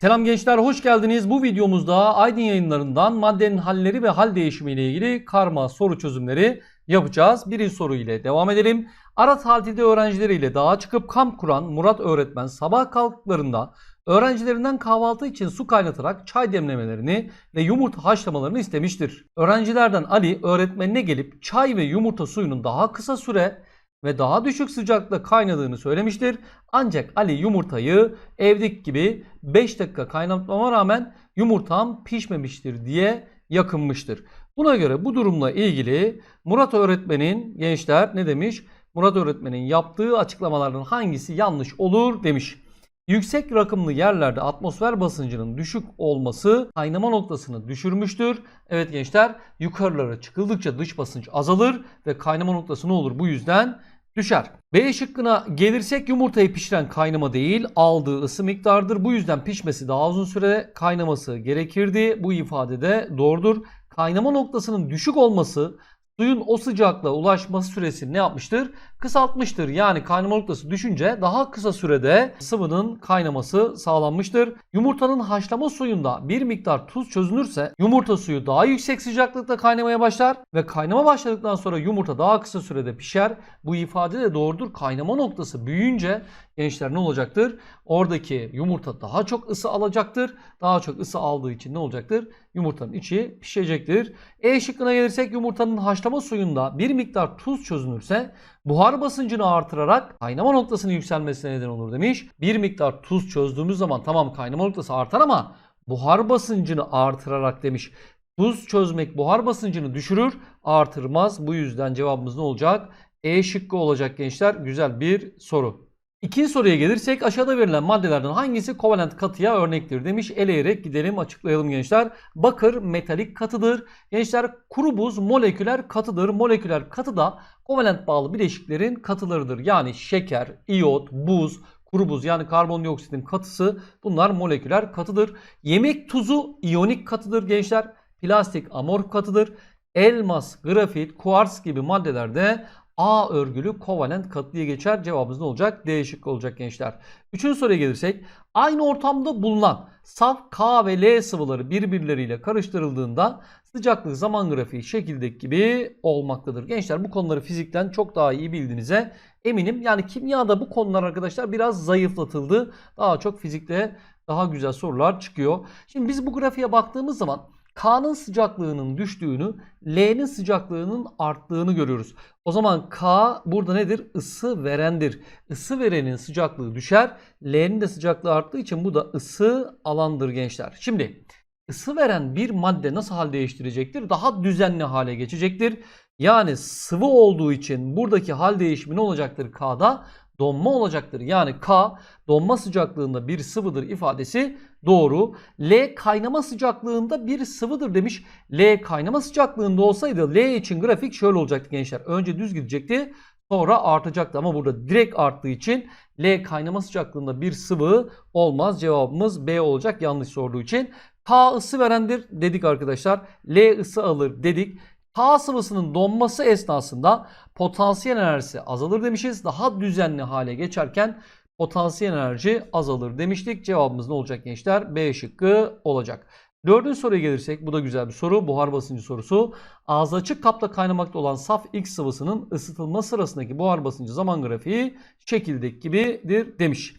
Selam gençler hoş geldiniz. Bu videomuzda Aydın yayınlarından maddenin halleri ve hal değişimi ile ilgili karma soru çözümleri yapacağız. Birinci soru ile devam edelim. Ara tatilde öğrencileriyle dağa çıkıp kamp kuran Murat öğretmen sabah kalktıklarında öğrencilerinden kahvaltı için su kaynatarak çay demlemelerini ve yumurta haşlamalarını istemiştir. Öğrencilerden Ali öğretmenine gelip çay ve yumurta suyunun daha kısa süre ve daha düşük sıcaklıkta kaynadığını söylemiştir. Ancak Ali yumurtayı evdeki gibi 5 dakika kaynatmama rağmen yumurtam pişmemiştir diye yakınmıştır. Buna göre bu durumla ilgili Murat öğretmenin gençler ne demiş? Murat öğretmenin yaptığı açıklamalardan hangisi yanlış olur demiş. Yüksek rakımlı yerlerde atmosfer basıncının düşük olması kaynama noktasını düşürmüştür. Evet gençler yukarılara çıkıldıkça dış basınç azalır ve kaynama noktası ne olur bu yüzden düşer. B şıkkına gelirsek yumurtayı pişiren kaynama değil aldığı ısı miktarıdır. Bu yüzden pişmesi daha uzun süre kaynaması gerekirdi. Bu ifade de doğrudur. Kaynama noktasının düşük olması suyun o sıcaklığa ulaşması süresini ne yapmıştır? Kısaltmıştır. Yani kaynama noktası düşünce daha kısa sürede sıvının kaynaması sağlanmıştır. Yumurtanın haşlama suyunda bir miktar tuz çözünürse yumurta suyu daha yüksek sıcaklıkta kaynamaya başlar ve kaynama başladıktan sonra yumurta daha kısa sürede pişer. Bu ifade de doğrudur. Kaynama noktası büyüyünce gençler ne olacaktır? Oradaki yumurta daha çok ısı alacaktır. Daha çok ısı aldığı için ne olacaktır? Yumurtanın içi pişecektir. E şıkkına gelirsek yumurtanın haşlama suyunda bir miktar tuz çözünürse buhar basıncını artırarak kaynama noktasının yükselmesine neden olur demiş. Bir miktar tuz çözdüğümüz zaman tamam kaynama noktası artar ama buhar basıncını artırarak demiş. Tuz çözmek buhar basıncını düşürür, artırmaz. Bu yüzden cevabımız ne olacak? E şıkkı olacak gençler. Güzel bir soru. İkinci soruya gelirsek aşağıda verilen maddelerden hangisi kovalent katıya örnektir demiş. Eleyerek gidelim açıklayalım gençler. Bakır metalik katıdır. Gençler kuru buz moleküler katıdır. Moleküler katı da kovalent bağlı bileşiklerin katılarıdır. Yani şeker, iyot, buz, kuru buz yani karbondioksitin katısı bunlar moleküler katıdır. Yemek tuzu iyonik katıdır gençler. Plastik amorf katıdır. Elmas, grafit, kuars gibi maddelerde A örgülü kovalent katı diye geçer. Cevabımız ne olacak? D şıkkı olacak gençler. Üçüncü soruya gelirsek aynı ortamda bulunan saf K ve L sıvıları birbirleriyle karıştırıldığında sıcaklık zaman grafiği şekildeki gibi olmaktadır. Gençler bu konuları fizikten çok daha iyi bildiğinize eminim. Yani kimyada bu konular arkadaşlar biraz zayıflatıldı. Daha çok fizikte daha güzel sorular çıkıyor. Şimdi biz bu grafiğe baktığımız zaman K'nın sıcaklığının düştüğünü, L'nin sıcaklığının arttığını görüyoruz. O zaman K burada nedir? Isı verendir. Isı verenin sıcaklığı düşer. L'nin de sıcaklığı arttığı için bu da ısı alandır gençler. Şimdi ısı veren bir madde nasıl hal değiştirecektir? Daha düzenli hale geçecektir. Yani sıvı olduğu için buradaki hal değişimi ne olacaktır K'da? Donma olacaktır. Yani K donma sıcaklığında bir sıvıdır ifadesi doğru. L kaynama sıcaklığında bir sıvıdır demiş. L kaynama sıcaklığında olsaydı L için grafik şöyle olacaktı gençler. Önce düz gidecekti sonra artacaktı ama burada direkt arttığı için L kaynama sıcaklığında bir sıvı olmaz. Cevabımız B olacak yanlış sorduğu için. K ısı verendir dedik arkadaşlar. L ısı alır dedik. K sıvısının donması esnasında potansiyel enerjisi azalır demişiz. Daha düzenli hale geçerken potansiyel enerji azalır demiştik. Cevabımız ne olacak gençler? B şıkkı olacak. Dördüncü soruya gelirsek bu da güzel bir soru. Buhar basıncı sorusu. Ağzı açık kapta kaynamakta olan saf X sıvısının ısıtılma sırasındaki buhar basıncı zaman grafiği şekildeki gibidir demiş.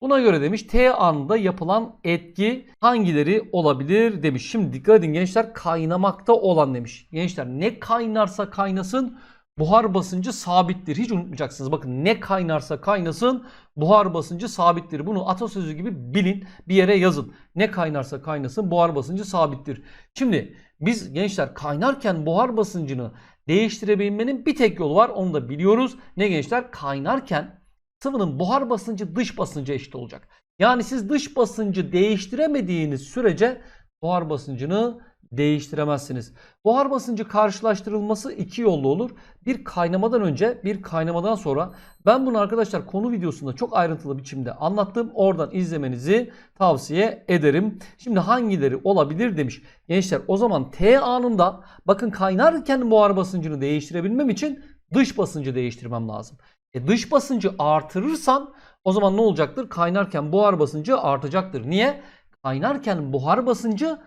Buna göre demiş T anında yapılan etki hangileri olabilir demiş. Şimdi dikkat edin gençler kaynamakta olan demiş. Gençler ne kaynarsa kaynasın buhar basıncı sabittir. Hiç unutmayacaksınız. Bakın ne kaynarsa kaynasın buhar basıncı sabittir. Bunu atasözü gibi bilin bir yere yazın. Ne kaynarsa kaynasın buhar basıncı sabittir. Şimdi biz gençler kaynarken buhar basıncını değiştirebilmenin bir tek yolu var. Onu da biliyoruz. Ne gençler? Kaynarken sıvının buhar basıncı dış basınca eşit olacak. Yani siz dış basıncı değiştiremediğiniz sürece buhar basıncını değiştiremezsiniz. Buhar basıncı karşılaştırılması iki yollu olur. Bir kaynamadan önce bir kaynamadan sonra. Ben bunu arkadaşlar konu videosunda çok ayrıntılı biçimde anlattım. Oradan izlemenizi tavsiye ederim. Şimdi hangileri olabilir demiş. Gençler o zaman T anında bakın kaynarken buhar basıncını değiştirebilmem için dış basıncı değiştirmem lazım. E dış basıncı artırırsan o zaman ne olacaktır? Kaynarken buhar basıncı artacaktır. Niye? kaynarken buhar basıncı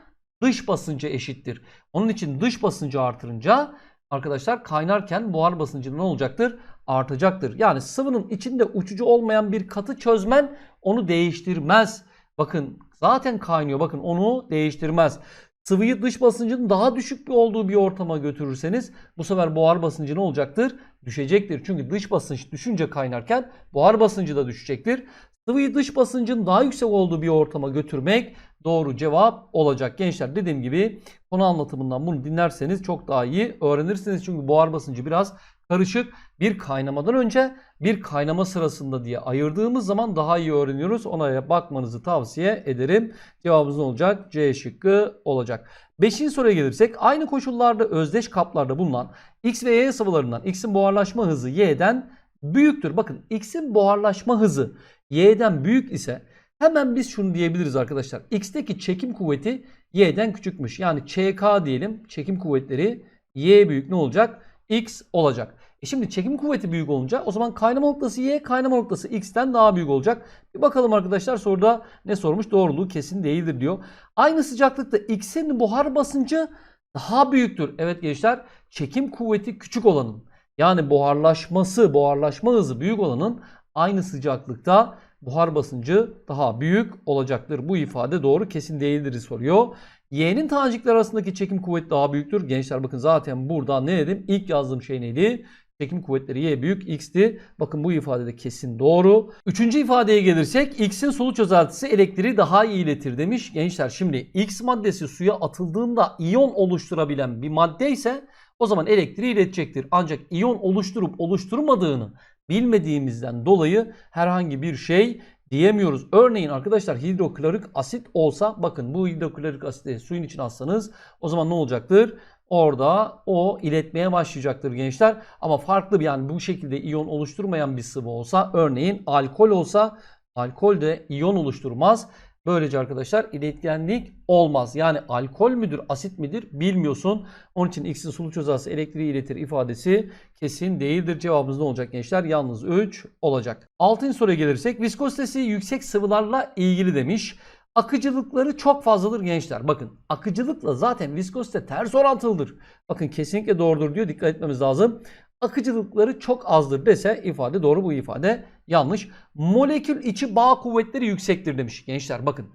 dış basınca eşittir. Onun için dış basıncı artırınca arkadaşlar kaynarken buhar basıncı ne olacaktır? Artacaktır. Yani sıvının içinde uçucu olmayan bir katı çözmen onu değiştirmez. Bakın zaten kaynıyor. Bakın onu değiştirmez. Sıvıyı dış basıncının daha düşük bir olduğu bir ortama götürürseniz bu sefer buhar basıncı ne olacaktır? Düşecektir. Çünkü dış basınç düşünce kaynarken buhar basıncı da düşecektir. Sıvıyı dış basıncın daha yüksek olduğu bir ortama götürmek doğru cevap olacak. Gençler dediğim gibi konu anlatımından bunu dinlerseniz çok daha iyi öğrenirsiniz. Çünkü buhar basıncı biraz karışık. Bir kaynamadan önce bir kaynama sırasında diye ayırdığımız zaman daha iyi öğreniyoruz. Ona bakmanızı tavsiye ederim. Cevabımız ne olacak? C şıkkı olacak. Beşinci soruya gelirsek aynı koşullarda özdeş kaplarda bulunan X ve Y sıvılarından X'in buharlaşma hızı Y'den büyüktür. Bakın X'in buharlaşma hızı Y'den büyük ise hemen biz şunu diyebiliriz arkadaşlar. X'teki çekim kuvveti Y'den küçükmüş. Yani ÇK diyelim. Çekim kuvvetleri Y büyük ne olacak? X olacak. E şimdi çekim kuvveti büyük olunca o zaman kaynama noktası Y, kaynama noktası X'ten daha büyük olacak. Bir bakalım arkadaşlar soruda ne sormuş? Doğruluğu kesin değildir diyor. Aynı sıcaklıkta X'in buhar basıncı daha büyüktür. Evet gençler çekim kuvveti küçük olanın yani buharlaşması, buharlaşma hızı büyük olanın aynı sıcaklıkta buhar basıncı daha büyük olacaktır. Bu ifade doğru kesin değildir soruyor. Y'nin tanecikler arasındaki çekim kuvveti daha büyüktür. Gençler bakın zaten burada ne dedim? İlk yazdığım şey neydi? Çekim kuvvetleri Y büyük X'ti. Bakın bu ifade de kesin doğru. Üçüncü ifadeye gelirsek X'in sulu çözeltisi elektriği daha iyi iletir demiş. Gençler şimdi X maddesi suya atıldığında iyon oluşturabilen bir madde ise o zaman elektriği iletecektir. Ancak iyon oluşturup oluşturmadığını bilmediğimizden dolayı herhangi bir şey diyemiyoruz. Örneğin arkadaşlar hidroklorik asit olsa bakın bu hidroklorik asiti suyun içine atsanız o zaman ne olacaktır? Orada o iletmeye başlayacaktır gençler. Ama farklı bir yani bu şekilde iyon oluşturmayan bir sıvı olsa örneğin alkol olsa alkol de iyon oluşturmaz. Böylece arkadaşlar iletkenlik olmaz. Yani alkol müdür, asit midir bilmiyorsun. Onun için X'in sulu çözeltisi elektriği iletir ifadesi kesin değildir. Cevabımız ne olacak gençler? Yalnız 3 olacak. Altıncı soruya gelirsek viskozitesi yüksek sıvılarla ilgili demiş. Akıcılıkları çok fazladır gençler. Bakın akıcılıkla zaten viskozite ters orantılıdır. Bakın kesinlikle doğrudur diyor. Dikkat etmemiz lazım. Akıcılıkları çok azdır dese ifade doğru bu ifade yanlış. Molekül içi bağ kuvvetleri yüksektir demiş gençler bakın.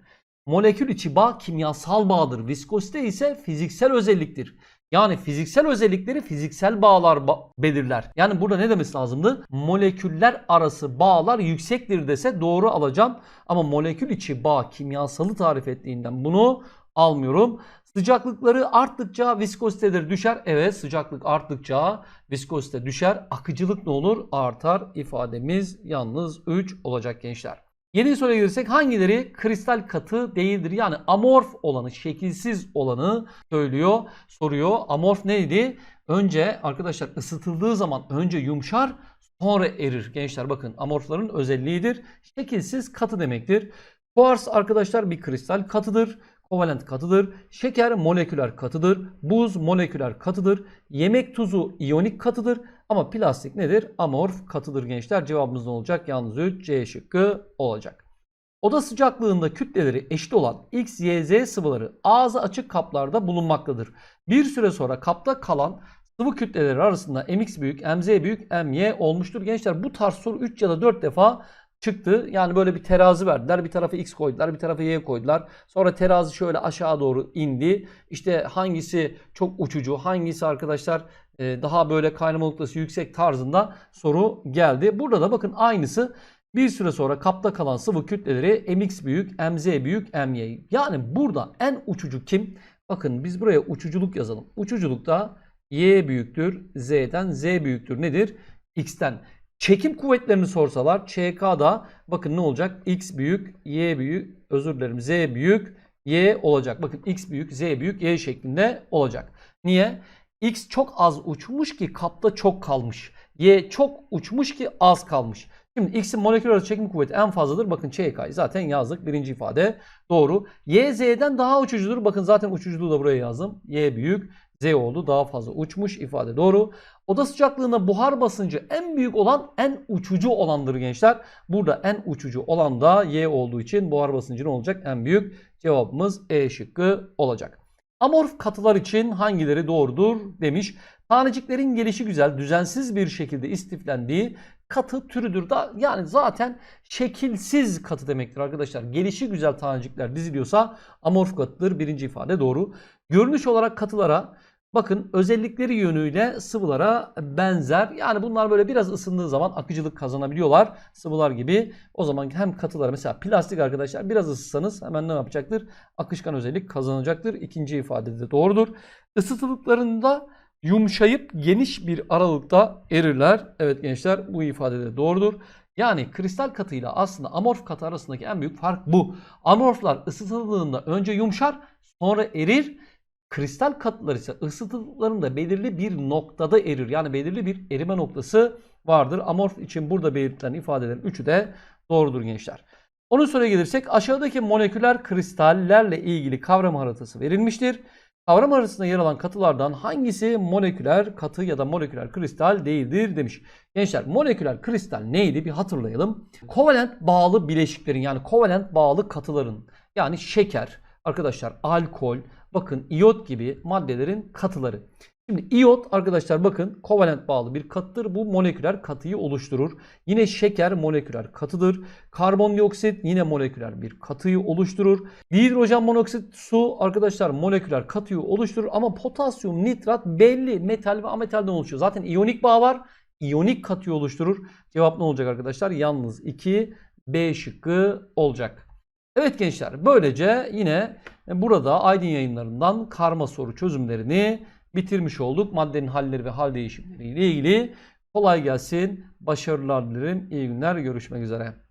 Molekül içi bağ kimyasal bağdır. Viskozite ise fiziksel özelliktir. Yani fiziksel özellikleri fiziksel bağlar ba- belirler. Yani burada ne demesi lazımdı? Moleküller arası bağlar yüksektir dese doğru alacağım. Ama molekül içi bağ kimyasalı tarif ettiğinden bunu almıyorum. Sıcaklıkları arttıkça viskoziteleri düşer. Evet sıcaklık arttıkça viskozite düşer. Akıcılık ne olur? Artar. İfademiz yalnız 3 olacak gençler. Yeni soruya gelirsek hangileri kristal katı değildir? Yani amorf olanı, şekilsiz olanı söylüyor, soruyor. Amorf neydi? Önce arkadaşlar ısıtıldığı zaman önce yumuşar, sonra erir. Gençler bakın amorfların özelliğidir. Şekilsiz katı demektir. Kuars arkadaşlar bir kristal katıdır. Kovalent katıdır. Şeker moleküler katıdır. Buz moleküler katıdır. Yemek tuzu iyonik katıdır. Ama plastik nedir? Amorf katıdır gençler. Cevabımız ne olacak? Yalnız 3 C şıkkı olacak. Oda sıcaklığında kütleleri eşit olan X, Y, Z sıvıları ağzı açık kaplarda bulunmaktadır. Bir süre sonra kapta kalan sıvı kütleleri arasında MX büyük, MZ büyük, MY olmuştur. Gençler bu tarz soru 3 ya da 4 defa çıktı. Yani böyle bir terazi verdiler. Bir tarafa X koydular, bir tarafa Y koydular. Sonra terazi şöyle aşağı doğru indi. İşte hangisi çok uçucu, hangisi arkadaşlar e, daha böyle kaynama noktası yüksek tarzında soru geldi. Burada da bakın aynısı. Bir süre sonra kapta kalan sıvı kütleleri MX büyük, MZ büyük, MY. Yani burada en uçucu kim? Bakın biz buraya uçuculuk yazalım. Uçuculukta Y büyüktür, Z'den Z büyüktür. Nedir? X'ten. Çekim kuvvetlerini sorsalar ÇK'da bakın ne olacak? X büyük, Y büyük, özür dilerim Z büyük, Y olacak. Bakın X büyük, Z büyük, Y şeklinde olacak. Niye? X çok az uçmuş ki kapta çok kalmış. Y çok uçmuş ki az kalmış. Şimdi X'in molekül arası çekim kuvveti en fazladır. Bakın ÇK'yı zaten yazdık. Birinci ifade doğru. Y Z'den daha uçucudur. Bakın zaten uçuculuğu da buraya yazdım. Y büyük, Z oldu. Daha fazla uçmuş ifade doğru. Oda sıcaklığında buhar basıncı en büyük olan en uçucu olandır gençler. Burada en uçucu olan da Y olduğu için buhar basıncı ne olacak? En büyük cevabımız E şıkkı olacak. Amorf katılar için hangileri doğrudur demiş. Taneciklerin gelişi güzel, düzensiz bir şekilde istiflendiği katı türüdür. Da, yani zaten şekilsiz katı demektir arkadaşlar. Gelişi güzel tanecikler diziliyorsa amorf katıdır. Birinci ifade doğru. Görünüş olarak katılara bakın özellikleri yönüyle sıvılara benzer. Yani bunlar böyle biraz ısındığı zaman akıcılık kazanabiliyorlar. Sıvılar gibi. O zaman hem katılar mesela plastik arkadaşlar biraz ısıtsanız hemen ne yapacaktır? Akışkan özellik kazanacaktır. İkinci ifade de doğrudur. Isıtıldıklarında yumuşayıp geniş bir aralıkta erirler. Evet gençler bu ifade de doğrudur. Yani kristal katıyla aslında amorf katı arasındaki en büyük fark bu. Amorflar ısıtıldığında önce yumuşar sonra erir. Kristal katılar ise ısıtıldıklarında belirli bir noktada erir. Yani belirli bir erime noktası vardır. Amorf için burada belirtilen ifadelerin üçü de doğrudur gençler. Onun soruya gelirsek aşağıdaki moleküler kristallerle ilgili kavram haritası verilmiştir. Kavram arasında yer alan katılardan hangisi moleküler katı ya da moleküler kristal değildir demiş. Gençler moleküler kristal neydi bir hatırlayalım. Kovalent bağlı bileşiklerin yani kovalent bağlı katıların yani şeker, arkadaşlar alkol, bakın iyot gibi maddelerin katıları. Şimdi iyot arkadaşlar bakın kovalent bağlı bir katıdır. Bu moleküler katıyı oluşturur. Yine şeker moleküler katıdır. Karbondioksit yine moleküler bir katıyı oluşturur. Dihidrojen monoksit su arkadaşlar moleküler katıyı oluşturur. Ama potasyum nitrat belli metal ve ametalden oluşuyor. Zaten iyonik bağ var. İyonik katıyı oluşturur. Cevap ne olacak arkadaşlar? Yalnız 2 B şıkkı olacak. Evet gençler böylece yine burada Aydın yayınlarından karma soru çözümlerini bitirmiş olduk. Maddenin halleri ve hal değişimleri ile ilgili. Kolay gelsin. Başarılar dilerim. İyi günler. Görüşmek üzere.